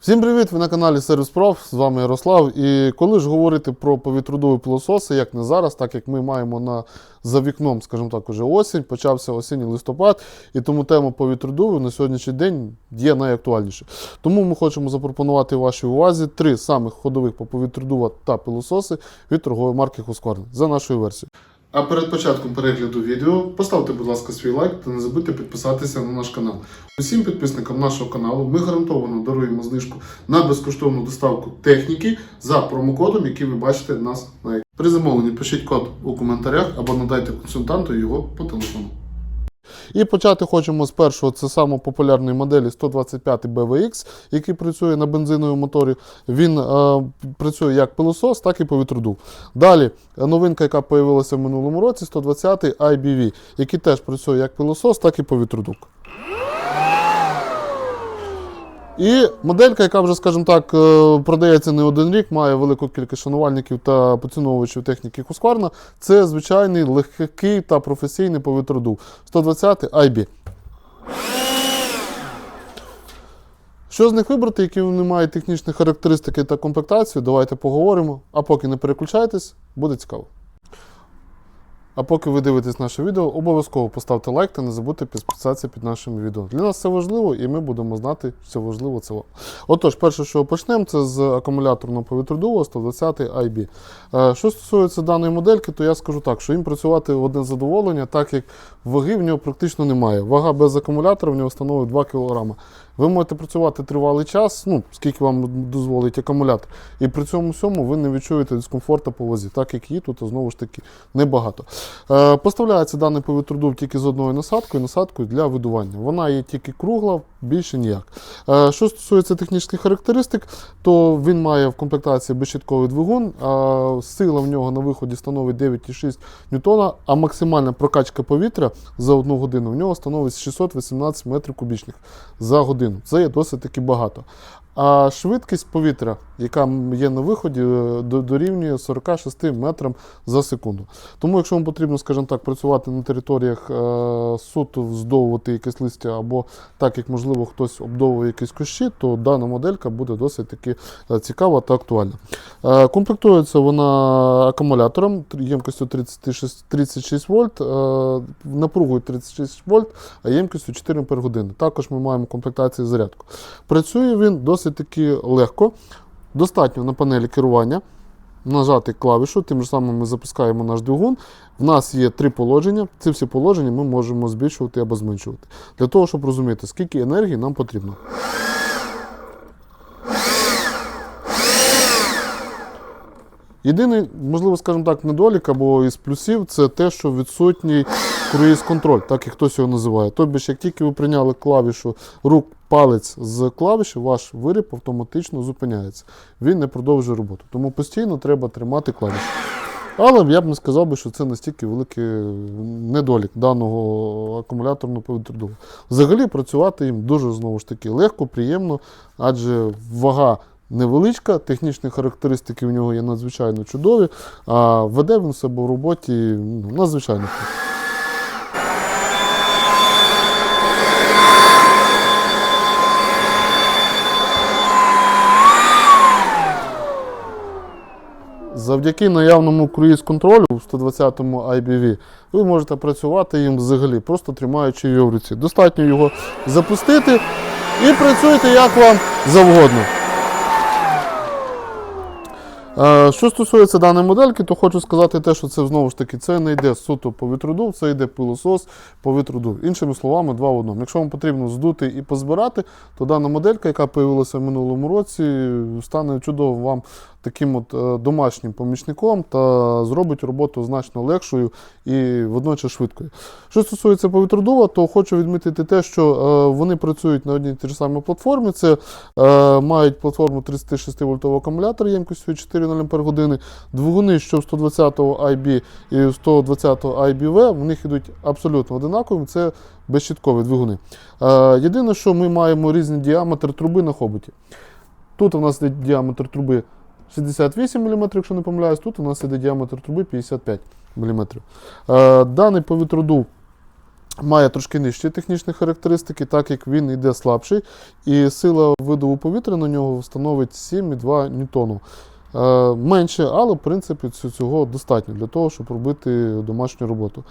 Всім привіт! Ви на каналі Сервіс Проф, з вами Ярослав. І коли ж говорити про повітродові пилососи, як не зараз, так як ми маємо на, за вікном, скажімо так, уже осінь, почався осінній листопад, і тому тема повітродувів на сьогоднішній день є найактуальніше. Тому ми хочемо запропонувати вашій увазі три самих ходових по повітродува та пилососи від торгової марки Husqvarna за нашою версією. А перед початком перегляду відео поставте, будь ласка, свій лайк та не забудьте підписатися на наш канал. Усім підписникам нашого каналу ми гарантовано даруємо знижку на безкоштовну доставку техніки за промокодом, який ви бачите нас на. При замовленні пишіть код у коментарях або надайте консультанту його по телефону. І почати хочемо з першого, це саме популярної моделі 125 BVX, який працює на бензиновому моторі. Він е, працює як пилосос, так і повітродув. Далі е, новинка, яка з'явилася в минулому році, 120 IBV, який теж працює як пилосос, так і повітродув. І моделька, яка вже, скажімо так, е, продається не один рік, має велику кількість шанувальників та поціновувачів техніки Husqvarna, це звичайний легкий та професійний повітродув 120 IB. Що з них вибрати, які вони мають технічні характеристики та комплектацію, давайте поговоримо. А поки не переключайтесь, буде цікаво. А поки ви дивитесь наше відео, обов'язково поставте лайк та не забудьте підписатися під нашим відео. Для нас це важливо, і ми будемо знати, що важливо це. Отож, перше, що почнемо, це з акумуляторного повітродуву 120 IB. Що стосується даної модельки, то я скажу так, що їм працювати в одне задоволення, так як ваги в нього практично немає. Вага без акумулятора в нього становить 2 кг. Ви можете працювати тривалий час, ну, скільки вам дозволить акумулятор, і при цьому всьому ви не відчуєте дискомфорту по вазі, так як її тут знову ж таки небагато. Е, поставляється даний повітродув тільки з одною насадкою, насадкою для видування. Вона є тільки кругла, більше ніяк. Е, що стосується технічних характеристик, то він має в комплектації безщитковий двигун, а сила в нього на виході становить 9,6 ньютона, а максимальна прокачка повітря за одну годину в нього становить 618 метрів кубічних за годину. Це є досить таки багато. А швидкість повітря, яка є на виході, е, дорівнює 46 метрам за секунду. Тому, якщо вам потрібно, скажімо так, працювати на територіях е, суто вздовувати якесь листя, або так як можливо хтось обдовує якісь кущі, то дана моделька буде досить таки е, цікава та актуальна. Комплектується вона акумулятором ємкістю 36, 36 вольт, напругою 36 вольт, а ємкістю 4 Ах. Також ми маємо комплектацію зарядку. Працює він досить таки легко. Достатньо на панелі керування нажати клавішу, тим же самим ми запускаємо наш двигун. В нас є три положення. Ці всі положення ми можемо збільшувати або зменшувати. Для того, щоб розуміти, скільки енергії нам потрібно. Єдиний, можливо, скажімо так, недолік або із плюсів це те, що відсутній круїз-контроль, так як хтось його називає. Тобто, як тільки ви прийняли клавішу рук палець з клавіші, ваш виріб автоматично зупиняється. Він не продовжує роботу. Тому постійно треба тримати клавішу. Але я б не сказав би, що це настільки великий недолік даного акумуляторного повітродуву. Взагалі працювати їм дуже знову ж таки легко, приємно, адже вага невеличка, технічні характеристики в нього є надзвичайно чудові, а веде він себе в роботі ну, надзвичайно. Завдяки наявному круїз-контролю у 120-му IBV ви можете працювати їм взагалі, просто тримаючи його в руці. Достатньо його запустити і працюйте як вам завгодно. Що стосується даної модельки, то хочу сказати те, що це знову ж таки це не йде суто повітродув, це йде пилосос повітродув. Іншими словами, два в одному. Якщо вам потрібно здути і позбирати, то дана моделька, яка з'явилася в минулому році, стане чудово вам таким от е, домашнім помічником та зробить роботу значно легшою і водночас швидкою. Що стосується повітродува, то хочу відмітити те, що е, вони працюють на одній тій ж самій платформі. Це е, мають платформу 36 вольтового акумулятор ємкістю 4,0 Ах. Двигуни, що в 120 IB і 120 IBV, в них йдуть абсолютно одинакові. Це безщіткові двигуни. Єдине, що ми маємо різний діаметр труби на хоботі. Тут у нас діаметр труби 68 мм, якщо не помиляюсь, тут у нас іде діаметр труби 55 мм. Е, Даний повітродув Має трошки нижчі технічні характеристики, так як він йде слабший, і сила видову повітря на нього становить 7,2 ньютону. Е, менше, але в принципі ць- цього достатньо для того, щоб робити домашню роботу.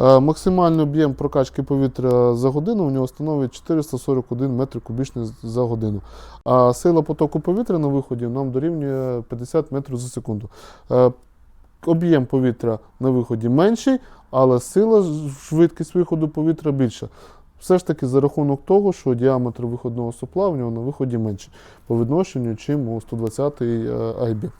Е, максимальний об'єм прокачки повітря за годину у нього становить 441 метр кубічний за годину. А сила потоку повітря на виході нам дорівнює 50 метрів за секунду. Е, об'єм повітря на виході менший, але сила, швидкість виходу повітря більша. Все ж таки за рахунок того, що діаметр виходного сопла в нього на виході менший по відношенню, чим у 120-й IB.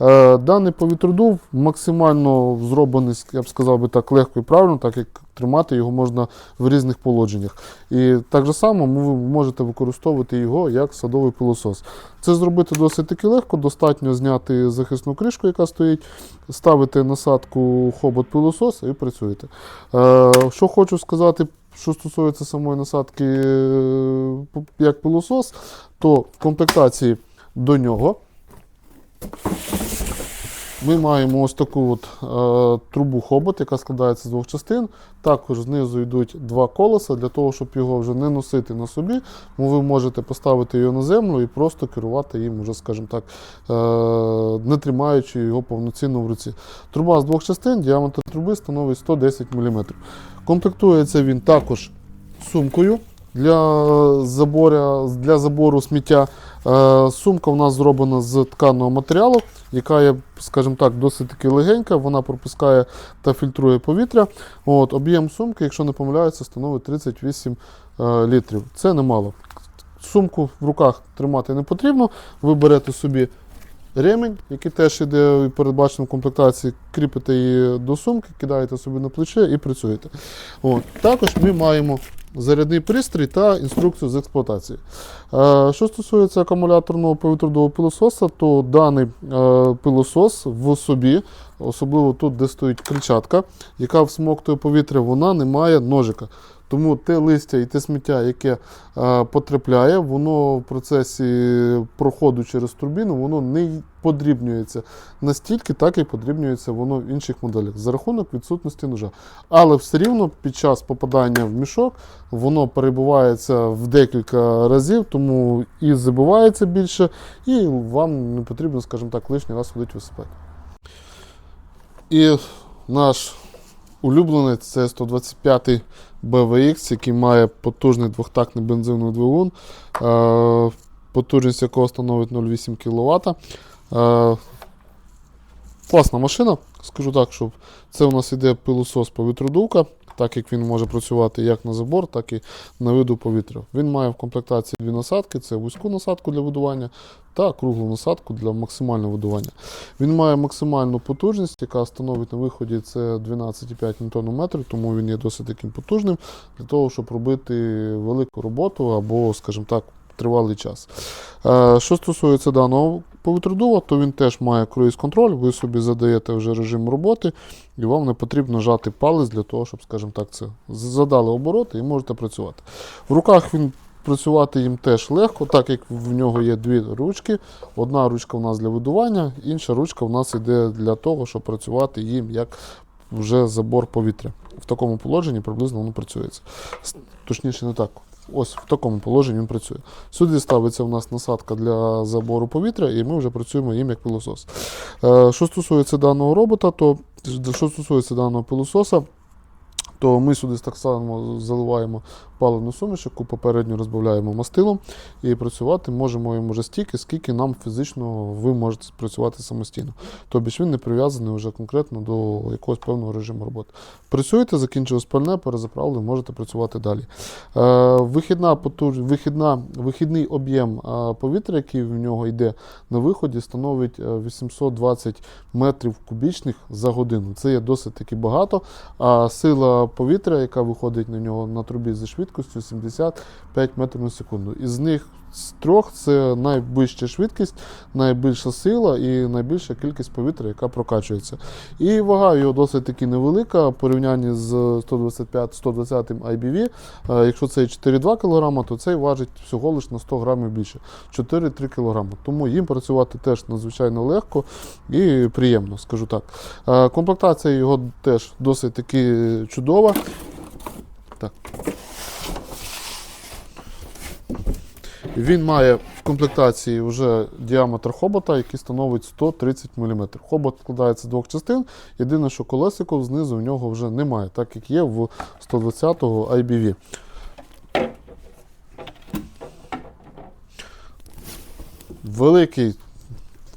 Е, Даний повітродув максимально зроблений, я б сказав би так, легко і правильно, так як тримати його можна в різних положеннях. І так же само ви можете використовувати його як садовий пилосос. Це зробити досить таки легко, достатньо зняти захисну кришку, яка стоїть, ставити насадку хобот пилосос і працюєте. Е, Що хочу сказати, що стосується самої насадки е, як пилосос, то в комплектації до нього ми маємо ось таку от, е, трубу хобот, яка складається з двох частин. Також знизу йдуть два колеса для того, щоб його вже не носити на собі. Ви можете поставити його на землю і просто керувати їм, уже, скажімо так, е, не тримаючи його повноцінно в руці. Труба з двох частин, діаметр труби становить 110 мм. Комплектується він також сумкою для, заборя, для забору сміття. Е, Сумка у нас зроблена з тканого матеріалу, яка є, скажімо так, досить таки легенька, вона пропускає та фільтрує повітря. От, об'єм сумки, якщо не помиляюся, становить 38 е, літрів. Це немало. Сумку в руках тримати не потрібно. Ви берете собі ремінь, який теж іде і передбачено в комплектації, кріпите її до сумки, кидаєте собі на плече і працюєте. От. Також ми маємо зарядний пристрій та інструкцію з експлуатації. Е, Що стосується акумуляторного повітродового пилососа, то даний е, пилосос в собі, особливо тут, де стоїть крильчатка, яка всмоктує повітря, вона не має ножика. Тому те листя і те сміття, яке е, потрапляє, воно в процесі проходу через турбіну, воно не подрібнюється настільки, так і подрібнюється воно в інших моделях за рахунок відсутності ножа. Але все рівно під час попадання в мішок воно перебувається в декілька разів, тому і забувається більше, і вам не потрібно, скажімо так, лишній раз ходити велосипед. І наш улюбленець це 125 BVX, який має потужний двохтактний бензиновий двигун, е, потужність якого становить 0,8 кВт. Е, класна машина, скажу так, що це у нас іде пилосос повітродувка, так як він може працювати як на забор, так і на виду повітря. Він має в комплектації дві насадки: це вузьку насадку для видування та круглу насадку для максимального видування. Він має максимальну потужність, яка становить на виході це 12,5 Нм, тому він є досить таким потужним для того, щоб робити велику роботу або, скажімо так, тривалий час. Е, Що стосується даного повітродува, то він теж має круїз-контроль, ви собі задаєте вже режим роботи, і вам не потрібно жати палець для того, щоб, скажімо так, це задали обороти і можете працювати. В руках він працювати їм теж легко, так як в нього є дві ручки. Одна ручка у нас для видування, інша ручка у нас йде для того, щоб працювати їм як вже забор повітря. В такому положенні приблизно воно працюється. Точніше, не так. Ось в такому положенні він працює. Сюди ставиться у нас насадка для забору повітря, і ми вже працюємо їм як пилосос. Е, Що стосується даного робота, то що стосується даного пилососа, то ми сюди так само заливаємо паливну суміш, яку попередньо розбавляємо мастилом, і працювати можемо їм вже стільки, скільки нам фізично ви можете працювати самостійно. Тобто він не прив'язаний вже конкретно до якогось певного режиму роботи. Працюєте, закінчили спальне, перезаправили, можете працювати далі. Е, вихідна, потуж... вихідна, вихідний об'єм е, повітря, який в нього йде на виході, становить е, 820 метрів кубічних за годину. Це є досить таки багато. А сила повітря, яка виходить на нього на трубі зі швидкістю 75 метрів на секунду. Із них з трьох це найвища швидкість, найбільша сила і найбільша кількість повітря, яка прокачується. І вага його досить таки невелика в порівнянні з 125 120 IBV. Е, Якщо це 4,2 кг, то цей важить всього лише на 100 грамів більше 4-3 кг. Тому їм працювати теж надзвичайно легко і приємно, скажу так. Е, Комплектація його теж досить таки чудова. Так. Він має в комплектації вже діаметр хобота, який становить 130 мм. Хобот складається з двох частин. Єдине, що колесико знизу в нього вже немає, так як є в 120-го IBV. Великий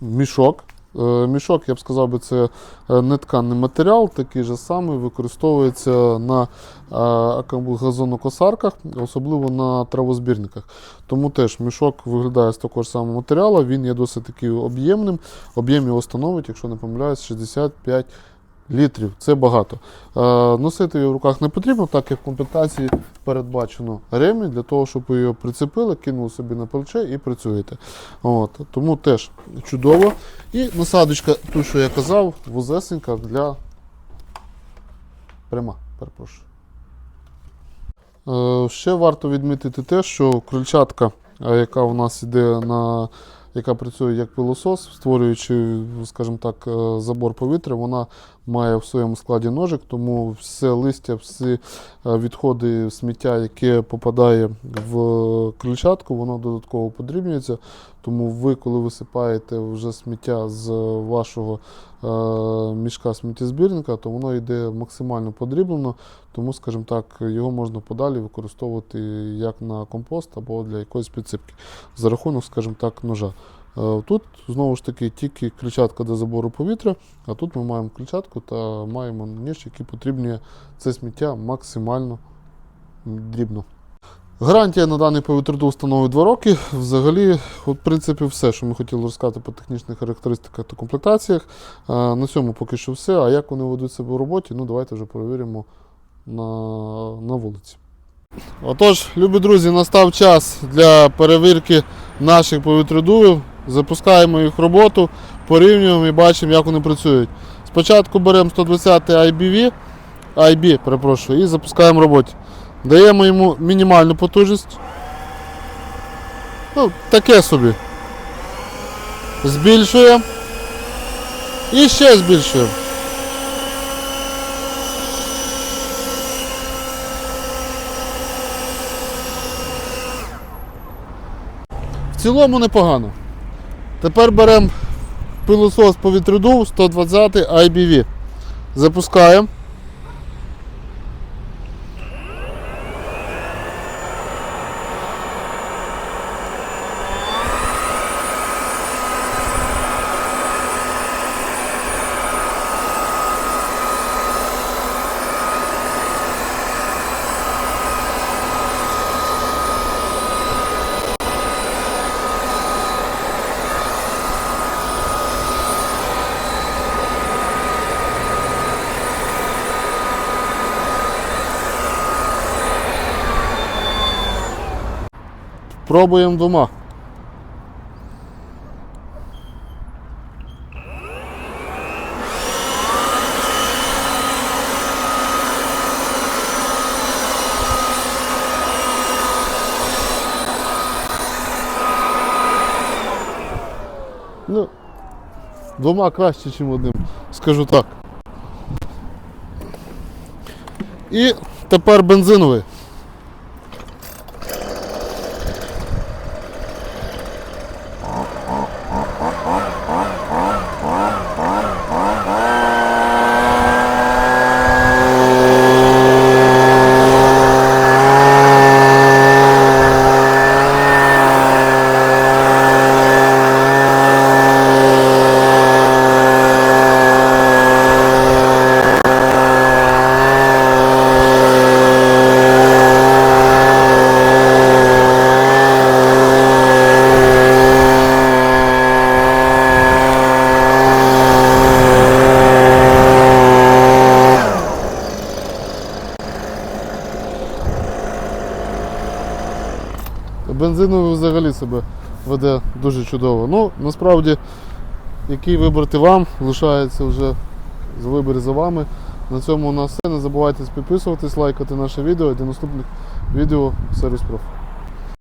мішок. Е, Мішок, я б сказав, би, це нетканний нетканий матеріал, такий же самий, використовується на е, газонокосарках, особливо на травозбірниках. Тому теж мішок виглядає з такого ж самого матеріалу, він є досить таки об'ємним. Об'єм його становить, якщо не помиляюсь, 65 літрів. Це багато. Е, Носити його в руках не потрібно, так як в комплектації передбачено ремінь для того, щоб ви його прицепили, кинули собі на плече і працюєте. От. Тому теж чудово. І насадочка, ту, що я казав, вузесенька для пряма, перепрошую. Е, Ще варто відмітити те, що крильчатка, е, яка у нас йде на яка працює як пилосос, створюючи, скажімо так, е, забор повітря, вона має в своєму складі ножик, тому все листя, всі е, відходи сміття, яке попадає в крильчатку, воно додатково подрібнюється. Тому ви, коли висипаєте вже сміття з вашого е, мішка сміттєзбірника, то воно йде максимально подріблено, тому, скажімо так, його можна подалі використовувати як на компост або для якоїсь підсипки за рахунок, скажімо так, ножа. Е, Тут знову ж таки тільки кричатка до забору повітря, а тут ми маємо кричатку та маємо ніж, який потрібнює це сміття максимально дрібно. Гарантія на даний повітряду становить 2 роки. Взагалі, в принципі, все, що ми хотіли розказати по технічних характеристиках та комплектаціях. Е, На цьому поки що все. А як вони ведуть себе у роботі, ну давайте вже перевіримо на, на вулиці. Отож, любі друзі, настав час для перевірки наших повітрядувів. Запускаємо їх роботу, порівнюємо і бачимо, як вони працюють. Спочатку беремо 120 IBV, IB, перепрошую, і запускаємо в роботі. Даємо йому мінімальну потужність. Ну, таке собі. Збільшуємо. І ще збільшуємо. В цілому непогано. Тепер беремо пилосос повітрядув 120 IBV. Запускаємо. Пробуємо двома. Ну, двома краще, ніж одним, скажу так. І тепер бензиновий. Бензиновий взагалі себе веде дуже чудово. Ну, насправді, який вибрати вам, лишається вже з вибір за вами. На цьому у нас все. Не забувайте підписуватись, лайкати наше відео і до наступних відео Сервіс Проф.